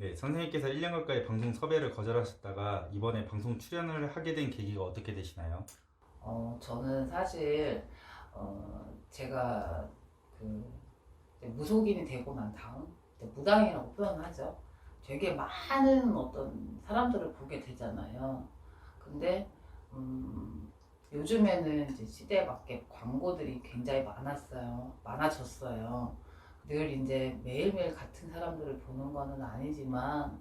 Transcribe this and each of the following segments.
네, 선생님께서 1년 가까이 방송 섭외를 거절하셨다가 이번에 방송 출연을 하게 된 계기가 어떻게 되시나요? 어, 저는 사실 어, 제가 그 이제 무속인이 되고 난 다음 이제 무당이라고 표현하죠. 되게 많은 어떤 사람들을 보게 되잖아요. 근데 음, 요즘에는 이제 시대에 맞게 광고들이 굉장히 많았어요. 많아졌어요. 늘 이제 매일매일 같은 사람들을 보는 거는 아니지만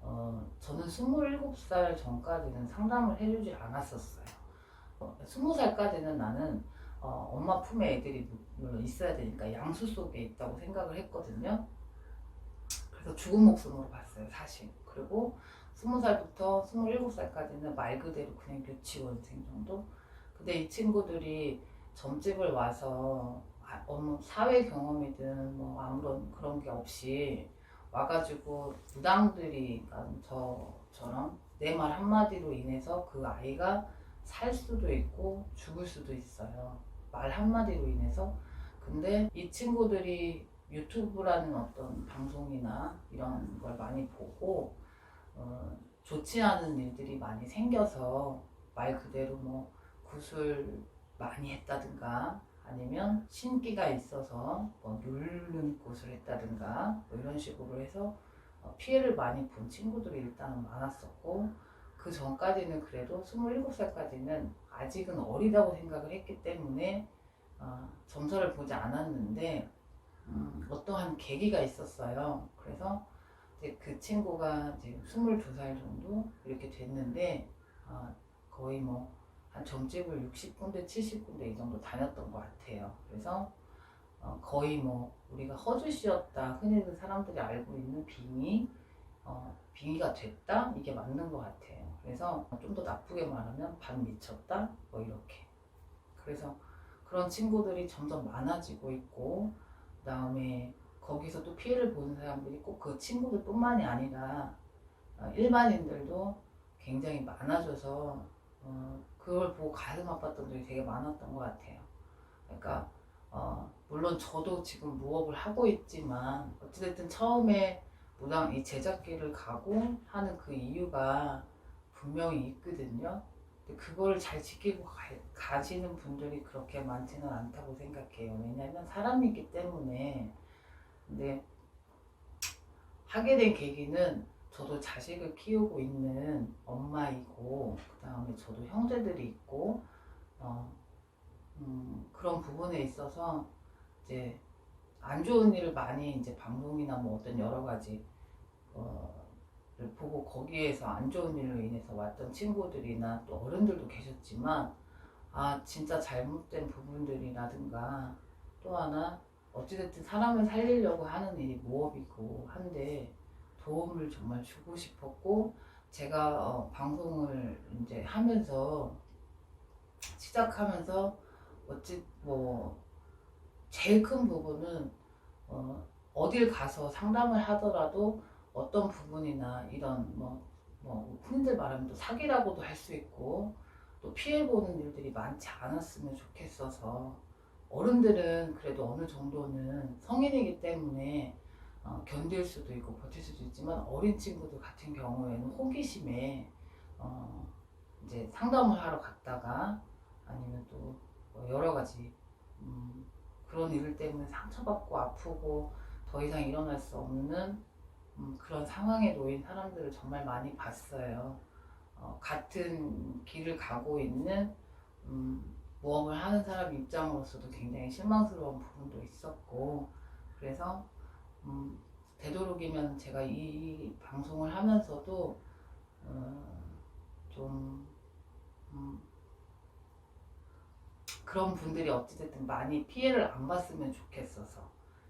어, 저는 27살 전까지는 상담을 해주지 않았었어요. 어, 20살까지는 나는 어, 엄마 품에 애들이 물론 있어야 되니까 양수 속에 있다고 생각을 했거든요. 그래서 죽은 목숨으로 봤어요, 사실. 그리고 20살부터 27살까지는 말 그대로 그냥 유치원생 정도? 근데 이 친구들이 점집을 와서 아, 어느 사회 경험이든 뭐 아무런 그런 게 없이 와가지고 무당들이 그러니까 저처럼 내 말 한마디로 인해서 그 아이가 살 수도 있고 죽을 수도 있어요. 말 한마디로 인해서. 근데 이 친구들이 유튜브라는 어떤 방송이나 이런 걸 많이 보고 어, 좋지 않은 일들이 많이 생겨서 말 그대로 뭐 굿을 많이 했다든가 아니면 신기가 있어서 뭐 누르는 곳을 했다든가 뭐 이런 식으로 해서 어, 피해를 많이 본 친구들이 일단은 많았었고 그 전까지는 그래도 27살까지는 아직은 어리다고 생각을 했기 때문에 어, 점서를 보지 않았는데 음, 어떠한 계기가 있었어요. 그래서 이제 그 친구가 이제 22살 정도 이렇게 됐는데 어, 거의 뭐 한 점집을 60군데, 70군데 이 정도 다녔던 것 같아요. 그래서 어, 거의 뭐 우리가 허주시였다 흔히들 사람들이 알고 있는 빙의 어, 빙의가 됐다 이게 맞는 것 같아요. 그래서 좀 더 나쁘게 말하면 반 미쳤다 뭐 이렇게. 그래서 그런 친구들이 점점 많아지고 있고 그다음에 거기서 또 피해를 보는 사람들이 꼭 그 친구들뿐만이 아니라 어, 일반인들도 굉장히 많아져서 어, 그걸 보고 가슴 아팠던 적이 되게 많았던 것 같아요. 그러니까 어, 물론 저도 지금 무업을 하고 있지만 어찌됐든 처음에 무당 이 제작기를 가고 하는 그 이유가 분명히 있거든요. 근데 그걸 잘 지키고 가, 가시는 분들이 그렇게 많지는 않다고 생각해요. 왜냐하면 사람이기 때문에. 근데 하게 된 계기는 저도 자식을 키우고 있는 엄마이고 그 다음에 저도 형제들이 있고 어, 음, 그런 부분에 있어서 이제 안 좋은 일을 많이 이제 방송이나 뭐 어떤 여러 가지 어, 를 보고 거기에서 안 좋은 일로 인해서 왔던 친구들이나 또 어른들도 계셨지만 아 진짜 잘못된 부분들이라든가 또 하나 어찌됐든 사람을 살리려고 하는 일이 무업이고 한데 도움을 정말 주고 싶었고 제가 어, 방송을 이제 하면서 시작하면서 어찌 뭐 제일 큰 부분은 어, 어딜 가서 상담을 하더라도 어떤 부분이나 이런 뭐, 뭐 흔히들 말하면 또 사기라고도 할 수 있고 또 피해보는 일들이 많지 않았으면 좋겠어서 어른들은 그래도 어느 정도는 성인이기 때문에 어, 견딜 수도 있고 버틸 수도 있지만 어린 친구들 같은 경우에는 호기심에 어, 이제 상담을 하러 갔다가 아니면 또뭐 여러 가지 음, 그런 일 때문에 상처받고 아프고 더 이상 일어날 수 없는 음, 그런 상황에 놓인 사람들을 정말 많이 봤어요. 어, 같은 길을 가고 있는 음, 모험을 하는 사람 입장으로서도 굉장히 실망스러운 부분도 있었고 그래서 음, 되도록이면 제가 이 방송을 하면서도 어, 좀 음, 그런 분들이 어찌됐든 많이 피해를 안 봤으면 좋겠어서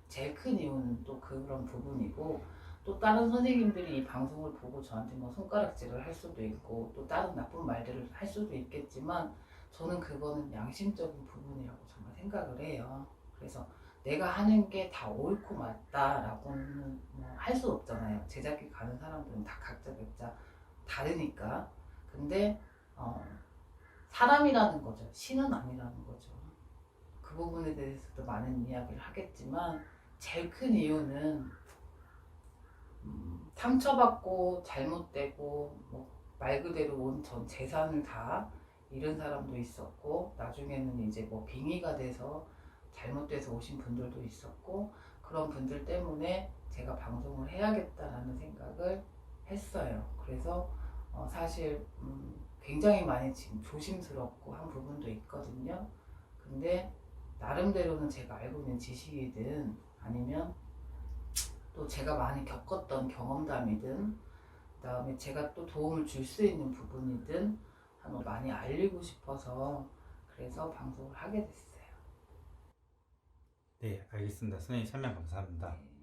제일 큰 이유는 또 그런 부분이고 또 다른 선생님들이 이 방송을 보고 저한테 뭐 손가락질을 할 수도 있고 또 다른 나쁜 말들을 할 수도 있겠지만 저는 그거는 양심적인 부분이라고 정말 생각을 해요. 그래서 내가 하는 게 다 옳고 맞다라고는 뭐 할 수 없잖아요. 제작기 가는 사람들은 다 각자 각자 다르니까. 근데 어, 사람이라는 거죠. 신은 아니라는 거죠. 그 부분에 대해서도 많은 이야기를 하겠지만 제일 큰 이유는 음, 상처받고 잘못되고 뭐 말 그대로 온 전 재산을 다 잃은 사람도 있었고 나중에는 이제 뭐 빙의가 돼서 잘못돼서 오신 분들도 있었고 그런 분들 때문에 제가 방송을 해야겠다라는 생각을 했어요. 그래서 어, 사실 음, 굉장히 많이 지금 조심스럽고 한 부분도 있거든요. 근데 나름대로는 제가 알고 있는 지식이든 아니면 또 제가 많이 겪었던 경험담이든 그다음에 제가 또 도움을 줄 수 있는 부분이든 한번 많이 알리고 싶어서 그래서 방송을 하게 됐어요. 네, 알겠습니다. 선생님 설명 감사합니다. 네.